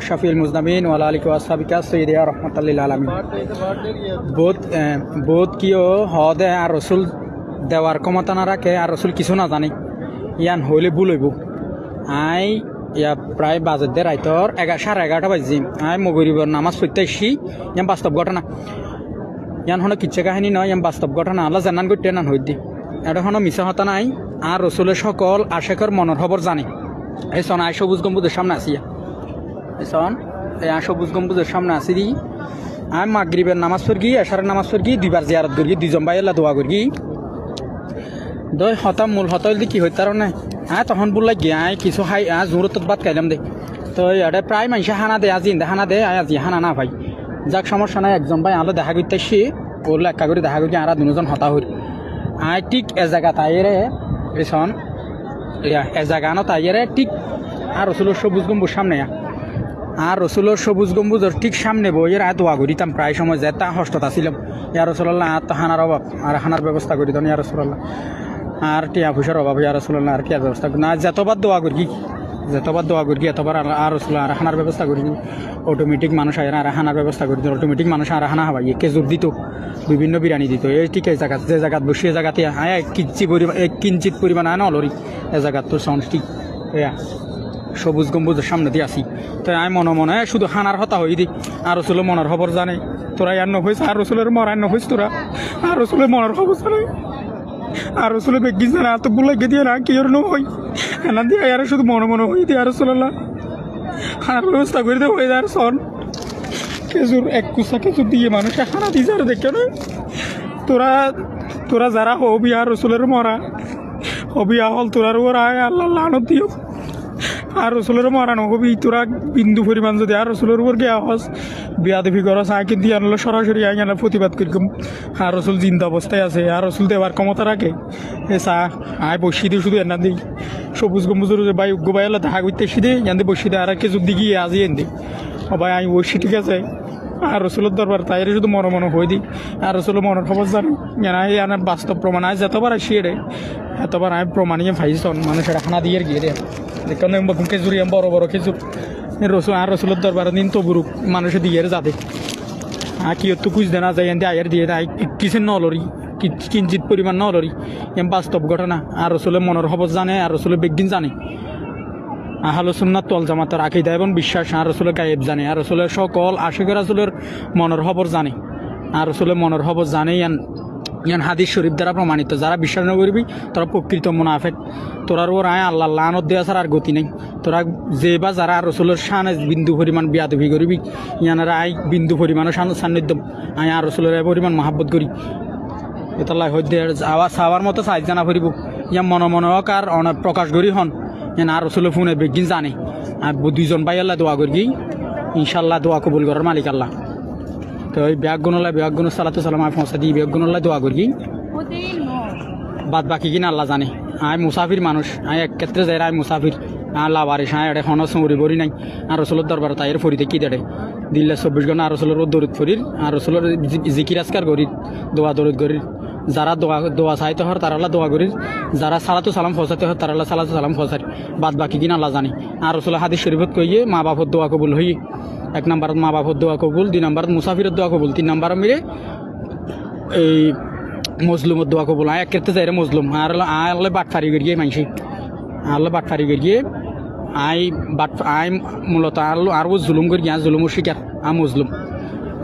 শাফিল কিয় হদে রসুল দেওয়ার ক্ষমতা না রাখে, আর রসুল কিছু না জানে। ইয়ান হইলে ভুল হইব। আই, ইয়া প্রায় বাজেট দে রাইতর এগারো সাড়ে এগারোটা বাজি। আই, মগরিবর নামাজ পড়তে ইয়ান বাস্তব ঘটনা। ইয়ান হনো কিচ্ছে কাহিনী নয়, ইয়ান বাস্তব ঘটনা। আল্লাহ জানান করতে নান হইদি এটা হনো মিছা হতা নাই, আর রসুলের সকল আশেখর মনের খবর জানে। এই সন আই সবুজ গম্বুজের সামনে আসিয়া এই সন এই আই সবুজ গম্বুজের সামনে আসি দি। আমি মাগরিবের নামাজ পড় গিয়ে এশারের নামাজ পড় দুইবার জিয়ারত করি দুইজন ভাই এলা দোয়া করি দই, হতাম মূল হতা হইলে কি হইতার না? হ্যাঁ তখন বললাই গিয়ে আয় কিছু হাই আ জোরত বাদ খাইলাম দে। তো এটা প্রায় মানুষে হানা দে, আজি হানা দে আয় আজি হানা না ভাই। যাক সমস্যা নাই, একজন ভাই আলো দেখা করতে সে ওর একা করে দেখা করি আর দুজন হতা হই আয় ঠিক এ জায়গা তাইরে রেশন ইয়া, এ জায়গা ন তাইরে ঠিক আর রসুলোর সবুজ গম্বুর সামনে। আর রসুলোর সবুজ গম্বুজর ঠিক সামনে বই এর দোয়া করিতাম প্রায় সময় যে তা হস্তত আসিলাম ইয়া রসুল্লাহ আর তো হানার অভাব আর হানার ব্যবস্থা করি তখন ইয়া রসুল্লাহ আর টিয়া পয়সার অভাব ইয়া রসুল্লাহ আর কি আর ব্যবস্থা না যতবার দোয়া করি যতবার দোয়া করি এতবার আর আর রসুল্লাহ আর হানার ব্যবস্থা করি অটোমেটিক মানুষ আয় আর হানার ব্যবস্থা করি অটোমেটিক মানুষ আর হানা হবাই কেজুর দিত। বিভিন্ন বিরিয়ানি দিত। এই ঠিক এই জায়গাত যে জায়গাত বসে, এই জায়গাতে আয় এক কিঞ্চি পরিমাণ এক কিঞ্চিত পরিমাণ আয় নলরি এ জায়গাত তোর সাউন্ড ঠিক। এয়া। সবুজ গম্বুজের সামনে দিয়ে আসি তো আমি মনে মনে শুধু হানার হতা হই দি। আর রসুলের মনের খবর জানে। তোরা ইয়ার নহইস আর রসুলের মরার নহইস তোরা। আর রসুলের মনের খবর জানে। আর রসুলের বেগি না গে দিয়ে না, কি জন্য হই এনা দিয়ে আর শুধু মনে মনে হই দিয়ে আর রসুল্লাহ খানার ব্যবস্থা করে দেবো আর সন খেজুর, এক কুসা খেজুর দিয়ে মানুষে হানা দিয়ে আর দেখে না, তোরা তোরা যারা হবি আর রসুলের মরা, হবি আহল তোরার ওরা আল্লাহ লানত দিও। আর রসুলের মরানো হবি তোরা বিন্দু পরিমাণ যদি আর রসুলের উপর গিয়া হস, বিয়া দেবী করস, আয় কিন্তু আনলো সরাসরি আই আনলে প্রতিবাদ করিকম। আর রসুল জিন্দা অবস্থায় আছে, আর রসুল দেওয়ার ক্ষমতা রাখে। এ চা আয় বসি দিয়ে শুধু এনা দিই সবুজ গম্বুজের যে বাই উগ্র বাই হলে দেখা করতে সিদে এনে বসি দিয়ে আর কেজুর দিকে আজি এনে ও ভাই আমি বসি, ঠিক আছে। আর রসুলের দরবার তাই শুধু মনে মনে হয়ে দিই। আর রসুলের মনের খবর জানি? জানা এই আনার বাস্তব প্রমাণ আজ যতবার আসি রে এতবার আমি প্রমাণিয়ে ভাইছন মানুষের খানা দিয়ে গিয়ে রে দেখুন খেজুর বড় বড় খেজুর। রসুল, আর রসুলের দরবার দিন তো বুরুক মানুষে দিয়ে যাতে আর কি তো কুচ দেনা যায়, এনতে আয়ের দিয়ে দেয়। কিসের নলরি? কিঞ্চিত পরিমাণ নলরি? এম বাস্তব ঘটনা। আর রসুলের মনের খবর জানে, আর রসুলের বেগিন জানে। আহলে সুন্নাত তল জামাতের আকিদা এবং বিশ্বাস আর রসুলের গায়েব জানে আর রসুলের সকল আশিক রাসুলের মনের খবর জানে। আর রসুলের মনের খবর জানে, ইয়ান ইয়ান হাদিস শরীফ দ্বারা প্রমাণিত। যারা বিশ্বাস না করবি, তোরা প্রকৃত মুনাফেক। তোরার ওর আয় আল্লাহ লানত দেওয়া ছাড়া আর গতি নেই। তোরা যে বা যারা রসুলের সানে বিন্দু পরিমাণ বিয়াদবি করবি ইয়ানারা আয় বিন্দু পরিমাণও সান্নিধ্য। আয় আর রসুলের পরিমাণ মহাব্বত করি। এতলাই হইতে আওয়াজ চাওয়ার মতো চাইজ জানা ফুরিব ইয়া মনে মনে হোক আর অনেক প্রকাশ করি হন। আর রসুলের ফোনে বেগিন জানে। আর দুইজন ভাই আল্লাহ দোয়া করি ইনশাল্লাহ দোয়া কবুল করার মালিক আল্লাহ। তো ওই ব্যাগ গুণলাই ব্যাগ গুণ সালাতু সালাম আয় পৌঁছা দিই ব্যাগ গুণলাই দোয়া করি। বাদ বাকি কিনা আল্লাহ জানে। আয় মুসাফির মানুষ, আয় এক ক্ষেত্রে যাই আয় মুসাফির। আল্লাহ বারিশ আয় এড়ে খন সৌরি বরি নাই। আর রসুলের দরবার তাইয়ের ফরিতে কি দেড়ে? দিল্লা চব্বিশ ঘণ্টা আর রসুলের দরিদ ফরির, আর রসুলের জিকির আজকার করির দোয়া দরিদ করির যারা দোয়া দোয়া চাইতে হর তারা আল্লাহ দোয়া করির যারা সালাতু সালাম ফসাতে হর তারা আল্লাহ সালাতু সালাম ফসার বাদ বাকি কিনা আল্লাহ জানে। আর রসুলের হাদিস শরীফত কইয়ে মা বাপর দোয়া কবুল হই এক নম্বরত মা বাপর দোয়া কবুল, দুই নম্বরত মুসাফিরের দোয়া কবুল, তিন নম্বর মিলে এই মজলুমত দোয়া কবুল। আয় এক ক্ষেত্রে যাই রে মজলুম। আর আল্লাহ বাট ফারি করিয়ে মানসি আল্লাহ বাট ফারি করিয়ে আই বাট, আই মূলত আল্লাহ আর জুলুম করি আর জুলুমর শিকার আ মজলুম।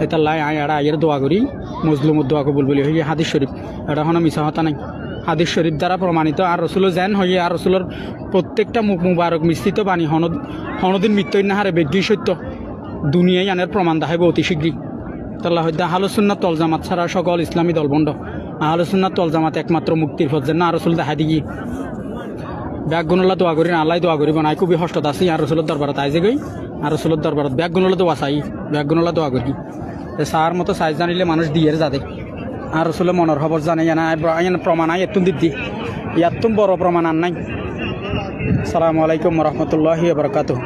এটা লাই আয় আর আয়ের দোয়া করি মজলুমত দোয়া কবুল বলি হই হাদিস শরীফ। এটা কোনো মিছা হতা নাই। হাদিস শরীফ দ্বারা প্রমাণিত, আর রসুল যেন হইয়ে, আর রসুলের প্রত্যেকটা মুখ মুবারক মিশ্রিত বাণী হনদ হনদিন মৃত্যু নাহারে বেগ্যি সত্য। দুনিয়ায় আনের প্রমাণ দেখাইব অতি শীঘ্রই। তাল্লাহ হইতে আহলুসুন্নাত তল জামাত ছাড়া সকল ইসলামী দলবন্ধ। আহলুসুন্নাত তল জামাত একমাত্র মুক্তির পথ যেন আর রসুল দেখা দিগি। ব্যাগ গুণলা দোয়া করি, আল্লাহ দোয়া করিব নাই খুবই হস্তত আছি আর রসুলের দরবারত আইজে গই, আর রসুলের দরবারত ব্যাগ গুণলা দোয়া চাই ব্যাগ গুণলা দোয়া করি। সার মতো সাইজ জানিলে মানুষ দিয়ে যাতে আর আসলে মনের খবর জানে না প্রমাণ আই এত দিদি ইয়াতুম বড় প্রমাণ আর নাই। সালামু আলাইকুম রহমতুল্লাহ বারকাতুহ